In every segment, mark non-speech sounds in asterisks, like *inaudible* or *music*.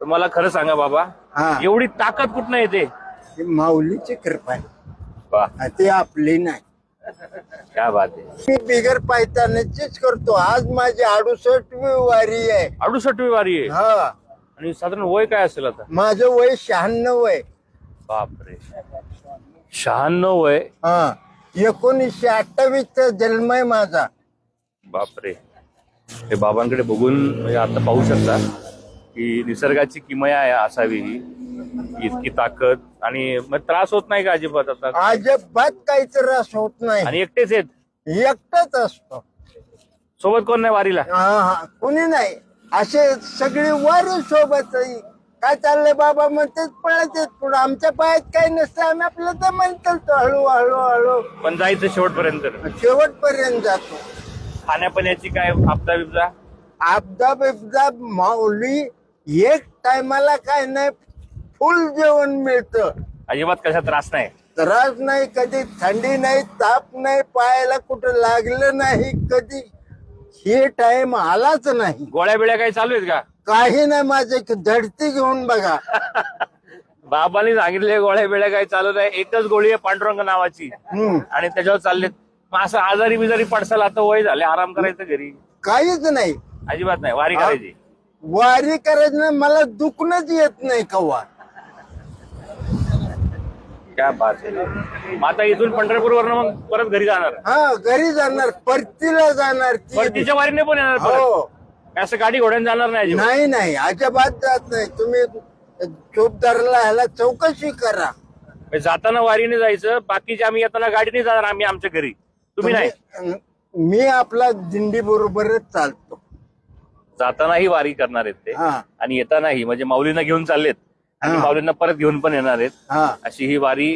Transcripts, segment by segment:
तर मला खरं सांगा बाबा हा. एवढी ताकद कुठनं येते? माऊलीची कृपा आहे. वा. हा, ती आपली नाही. क्या बात आहे. मी बिगर पायतानाचीच करतो. आज माझी अडुसष्टवी वारी आहे. अडुसष्टवी वारी आहे? हा. आणि साधारण वय काय असेल आता? माझं वय शहाण्णव आहे. बापरे. शहाण्णव वय? हा. एकोणीसशे अठ्ठावीसचा जन्म आहे माझा. बापरे. हे बाबांकडे बघून म्हणजे आता पाहू शकता. की निसर्गाची किमया आहे असावी ही. इतकी ताकद आणि मग त्रास होत नाही का अजिबात आता? अजिबात काही त्रास होत नाही. आणि एकटेच आहेत? एकटाच असतो. सोबत कोण नाही वारीला? हा हा. कुणी नाही. असे सगळे वारी सोबत आहे. काय चाललंय बाबा? म्हणतेच पळत येत पुढे. आमच्या पायात काही नसतं. आम्ही आपलं तर म्हणतो हळू हळू हळू. पण जायचं शेवटपर्यंत. शेवटपर्यंत जातो. खाण्यापिण्याची काय आपदा बिबदा आपदा बिबदा माऊली एक टायमाला काय नाही फुल जेवण मिळतं. अजिबात कशा त्रास नाही. त्रास नाही कधी थंडी नाही ताप नाही पायाला कुठं लागलं नाही कधी हे टाइम आलाच नाही. गोळ्या बिळ्या काही चालू आहेत का? काही नाही माझे धडती घेऊन बघा. *laughs* बाबांनी सांगितले गोळ्या बिळ्या काही चालू नाही. एकच गोळी आहे पांडुरंग नावाची. हम्म. आणि त्याच्यावर चाललेत. मग असं आजारी बिजारी पडसाल आता वय झाले आराम करायचं घरी. काहीच नाही. अजिबात नाही वारी करायची. वारी करायचं मला दुखणंच येत नाही कवा क्या बात आहे. मग आता इथून पंढरपूर मग परत घरी जाणार? हा घरी जाणार परतीला जाणार ती. परतीच्या वारीने पण येणार परत? हो. असं गाडी घोड्याने जाणार नाही अजिबात. नाही नाही अजिबात जात नाही. तुम्ही चोपदारला ह्याला चौकशी करा. म्हणजे जाताना वारीने जायचं बाकीचे आम्ही येताना गाडीने जाणार आम्ही आमच्या घरी. तुम्ही नाही? तुम्ही- मी आपला दिंडी बरोबरच चालतो. जातानाही वारी करणार आहेत ते. हा. आणि येतानाही म्हणजे माऊलींना घेऊन चाललेत. आणि हा. माऊलींना परत घेऊन पण येणार आहेत. हा. अशी ही वारी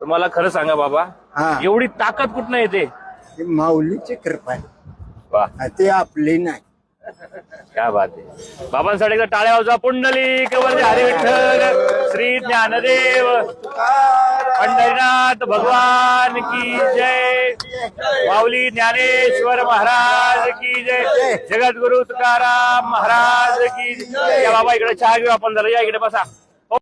तर मला खरं सांगा बाबा हा. एवढी ताकद कुठनं येते? माऊलीची कृपा आहे. वा. हा, ती आपली नाही. क्या बात आहे. बाबांसाठी एकदा टाळ्या वाजवा पुंडली कवल हरी विठ्ठल श्री ज्ञानदेव पंढरीनाथ भगवान की जय। माऊली ज्ञानेश्वर महाराज की जय। जगद्गुरु तुकाराम महाराज की जय। या बाबा इकडे चहा घेऊ आपण जरा या इकडे बसा.